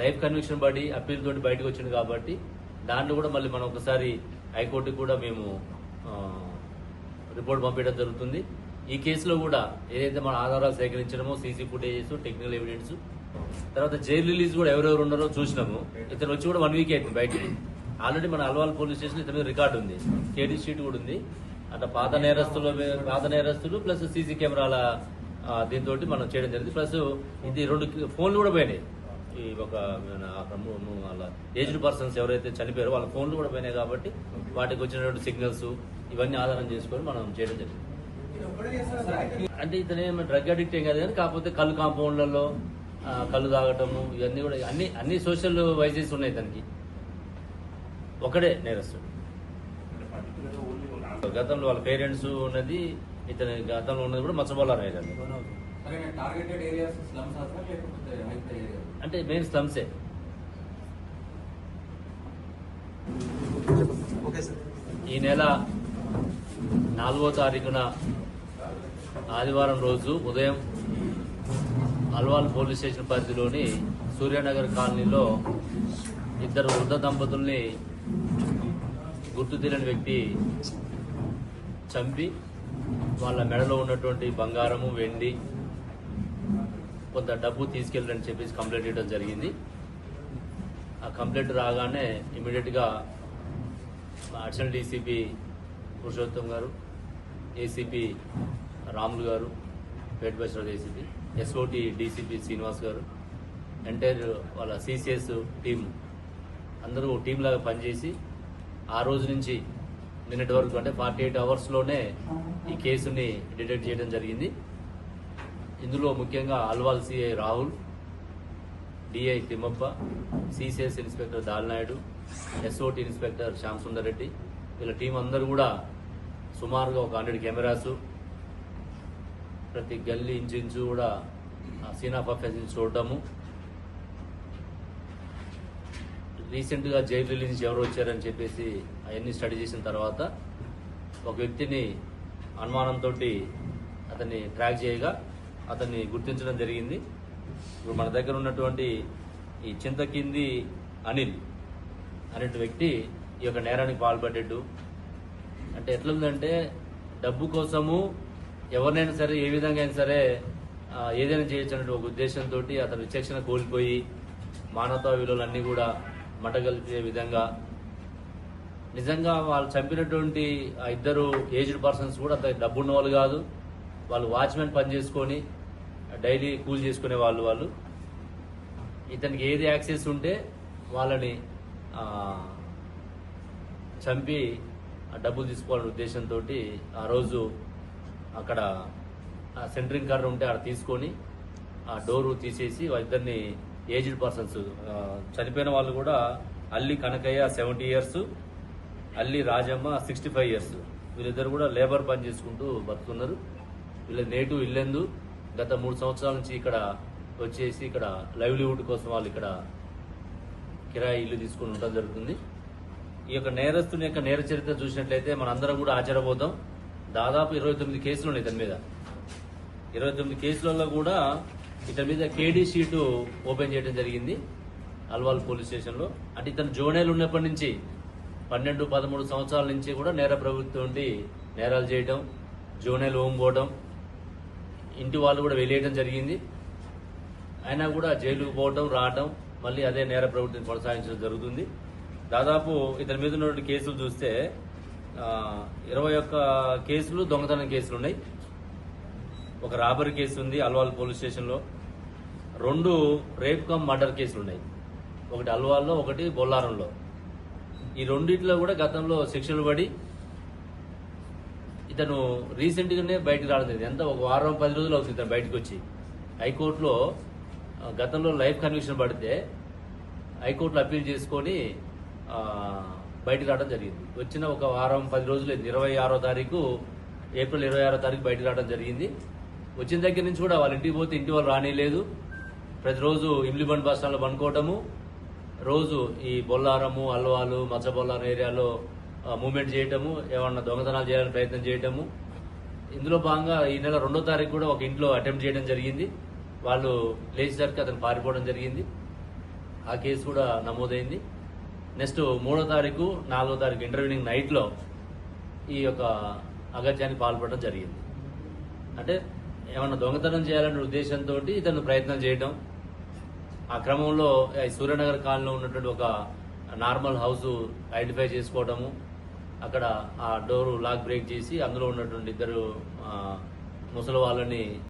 Life conviction బడి appeal తోటి బయటకు వచ్చింది కాబట్టి దాంట్లో కూడా మళ్ళీ మనం ఒకసారి హైకోర్టుకి కూడా మేము రిపోర్ట్ పంపించడం జరుగుతుంది. ఈ కేసులో కూడా ఏదైతే మన ఆధారాలు సేకరించడమో సీసీ ఫుటేజెస్ టెక్నికల్ ఎవిడెన్స్ తర్వాత జైలు రిలీజ్ కూడా ఎవరెవరు ఉన్నారో చూసినాము. ఇతను వచ్చి కూడా వన్ వీక్ అవుతుంది బయటికి. ఆల్రెడీ మన అల్వాల్ పోలీస్ స్టేషన్ ఇతని రికార్డు ఉంది. కేడీ షీట్ కూడా ఉంది. అట్లా పాత నేరస్తుల పాత నేరస్తులు ప్లస్ సీసీ కెమెరాల దీంతో మనం చేయడం జరిగింది. ప్లస్ ఇది రెండు ఫోన్లు కూడా పోయినాయి. ఈ ఒక వాళ్ళ ఏజ్డ్ పర్సన్స్ ఎవరైతే చనిపోయారో వాళ్ళ ఫోన్లు కూడా పోయినాయి కాబట్టి వాటికి వచ్చినటువంటి సిగ్నల్స్ ఇవన్నీ ఆధారం చేసుకొని మనం చేయడం జరిగింది. అంటే ఇతను డ్రగ్ అడిక్ట్ ఏం కాదు కానీ కాకపోతే కళ్ళు కాంపౌండ్లలో కళ్ళు తాగటము ఇవన్నీ కూడా అన్ని అన్ని సోషల్ వైజెస్ ఉన్నాయి తనకి ఒకడే నేరస్తుడు. గతంలో వాళ్ళ పేరెంట్స్ ఉన్నది ఇతని గతంలో ఉన్నది కూడా మచ్చబోలారం ఏరియా సరే టార్గెటెడ్ ఏరియాస్ స్లమ్స్ సార్ లేకపోతే హైపర్ ఏరియా అంటే మెయిన్ స్లమ్సే ఓకే సార్. ఈ నెల నాలుగో తారీఖున ఆదివారం రోజు ఉదయం అల్వాల్ పోలీస్ స్టేషన్ పరిధిలోని సూర్యనగర్ కాలనీలో ఇద్దరు వృద్ధ దంపతుల్ని గుర్తు తెలియని వ్యక్తి చంపి వాళ్ళ మెడలో ఉన్నటువంటి బంగారము వెండి కొంత డబ్బు తీసుకెళ్ళని చెప్పేసి కంప్లైంట్ ఇవ్వడం జరిగింది. ఆ కంప్లైంట్ రాగానే ఇమీడియట్గా అడిషనల్ డీసీపీ పురుషోత్తం గారు ఏసీపీ రాములు గారు పేట బైశ్వర్ ACP SOT DCP Srinivas garu entire వాళ్ళ సిసిఎస్ టీం అందరూ టీం లాగా పనిచేసి ఆ రోజు నుంచి నిన్నటి వరకు అంటే ఫార్టీ ఎయిట్ అవర్స్లోనే ఈ కేసుని డిటెక్ట్ చేయడం జరిగింది. ఇందులో ముఖ్యంగా Alwal CI Rahul DI Thimmappa CCS inspector Dalnaidu SOT inspector Shyam Sundar Reddy వీళ్ళ టీం అందరూ కూడా సుమారుగా ఒక హండ్రెడ్ కెమెరాస్ ప్రతి గల్లీ ఇంచు కూడా సీన్ ఆఫ్ అఫెన్స్ చూడటము రీసెంట్గా జైలు రిలీజ్ ఎవరు వచ్చారని చెప్పేసి అవన్నీ స్టడీ చేసిన తర్వాత ఒక వ్యక్తిని అనుమానంతో అతన్ని ట్రాక్ చేయగా అతన్ని గుర్తించడం జరిగింది. ఇప్పుడు మన దగ్గర ఉన్నటువంటి ఈ చింతకింది అనిల్ అనే వ్యక్తి ఈ యొక్క నేరానికి పాల్పడ్డాడు. అంటే ఎట్లుందంటే డబ్బు కోసము ఎవరినైనా సరే ఏ విధంగా అయినా సరే ఏదైనా చేయొచ్చు అనే ఒక ఉద్దేశంతో అతను విచక్షణ కోల్పోయి మానవతా విలువలన్నీ కూడా మటగలిపే విధంగా నిజంగా వాళ్ళు చంపినటువంటి ఆ ఇద్దరు ఏజ్డ్ పర్సన్స్ కూడా అంత డబ్బున్న వాళ్ళు కాదు. వాళ్ళు వాచ్మెన్ పని చేసుకొని డైలీ కూల్ చేసుకునే వాళ్ళు వాళ్ళు. ఇతనికి ఏది యాక్సెస్ ఉంటే వాళ్ళని చంపి డబ్బులు తీసుకోవాలనే ఉద్దేశంతో ఆ రోజు అక్కడ సెంటరింగ్ కార్డు ఉంటే అక్కడ తీసుకొని ఆ డోరు తీసేసి వాళ్ళిద్దరిని ఏజ్డ్ పర్సన్స్ చనిపోయిన వాళ్ళు కూడా అల్లి కనకయ్య సెవెంటీ ఇయర్స్ అల్లి రాజమ్మ సిక్స్టీ ఫైవ్ ఇయర్స్ వీళ్ళిద్దరు కూడా లేబర్ పని చేసుకుంటూ బతుకున్నారు వీళ్ళ నేటివ్ ఇల్లెందు గత మూడు సంవత్సరాల నుంచి ఇక్కడ వచ్చేసి ఇక్కడ లైవ్లీవుడ్ కోసం వాళ్ళు ఇక్కడ కిరాయి ఇల్లు తీసుకుని ఉండడం జరుగుతుంది. ఈ యొక్క నేరస్తుని యొక్క నేర చరిత్ర చూసినట్లయితే మనందరం కూడా ఆశ్చర్యపోతాం దాదాపు ఇరవై తొమ్మిది కేసులు ఉన్నాయి ఇతని మీద. ఇరవై తొమ్మిది కేసులలో కూడా ఇతని మీద కేడీ షీటు ఓపెన్ చేయడం జరిగింది. అల్వాల్ పోలీస్ స్టేషన్లో అంటే ఇతను జోనేలు ఉన్నప్పటి నుంచి పన్నెండు పదమూడు సంవత్సరాల నుంచి కూడా నేర ప్రభుత్వం ఉండి నేరాలు చేయటం జోనేలు ఓంపోవడం పోవడం ఇంటి వాళ్ళు కూడా వెళ్ళేయడం జరిగింది. అయినా కూడా జైలుకు పోవటం రావటం మళ్ళీ అదే నేర ప్రవృత్తిని కొనసాగించడం జరుగుతుంది. దాదాపు ఇతని మీద ఉన్నటువంటి కేసులు చూస్తే ఇరవై ఒక్క కేసులు దొంగతనం కేసులు ఉన్నాయి. ఒక రాబరీ కేసు ఉంది అల్వాల్ పోలీస్ స్టేషన్లో. రెండు రేప్ కమ్ మర్డర్ కేసులు ఉన్నాయి. ఒకటి అల్వాల్లో ఒకటి బొల్లారంలో. ఈ రెండిట్లో కూడా గతంలో శిక్షలు పడి ఇతను రీసెంట్గానే బయటకు రావడం ఎంత? ఒక వారం పది రోజులు అవుతుంది ఇతను బయటకు వచ్చి హైకోర్టులో గతంలో లైఫ్ కన్విక్షన్ పడితే హైకోర్టులో అప్పీల్ చేసుకొని బయటకు రావడం జరిగింది. వచ్చిన ఒక వారం పది రోజులు ఇరవై ఆరో తారీఖు ఏప్రిల్ ఇరవై ఆరో తారీఖు బయటకు రావడం జరిగింది. వచ్చిన దగ్గర నుంచి కూడా వాళ్ళ ఇంటికి పోతే ఇంటి వాళ్ళు రానిలేదు. ప్రతిరోజు ఇమ్లిబండ్ బస్ స్టాండ్లో పండుకోవటము రోజు ఈ బొల్లారము అల్వాలు మచ్చబొల్లారం ఏరియాలో మూమెంట్ చేయటము ఏమన్నా దొంగతనాలు చేయాలని ప్రయత్నం చేయటము. ఇందులో భాగంగా ఈ నెల రెండో తారీఖు కూడా ఒక ఇంట్లో అటెంప్ట్ చేయడం జరిగింది. వాళ్ళు లేచేసరికి అతను పారిపోవడం జరిగింది. ఆ కేసు కూడా నమోదైంది. నెక్స్ట్ మూడో తారీఖు నాలుగో తారీఖు ఇంటర్వ్యూనింగ్ నైట్లో ఈ యొక్క అగత్యానికి పాల్పడడం జరిగింది. అంటే ఏమన్నా దొంగతనం చేయాలనే ఉద్దేశంతో ఇతను ప్రయత్నం చేయడం ఆ క్రమంలో సూర్యనగర్ కాలనీలో ఉన్నటువంటి ఒక నార్మల్ హౌస్ ఐడెంటిఫై చేసుకోవడము అక్కడ ఆ డోరు లాక్ బ్రేక్ చేసి అందులో ఉన్నటువంటి ఇద్దరు ఆ, ముసలి వాళ్ళని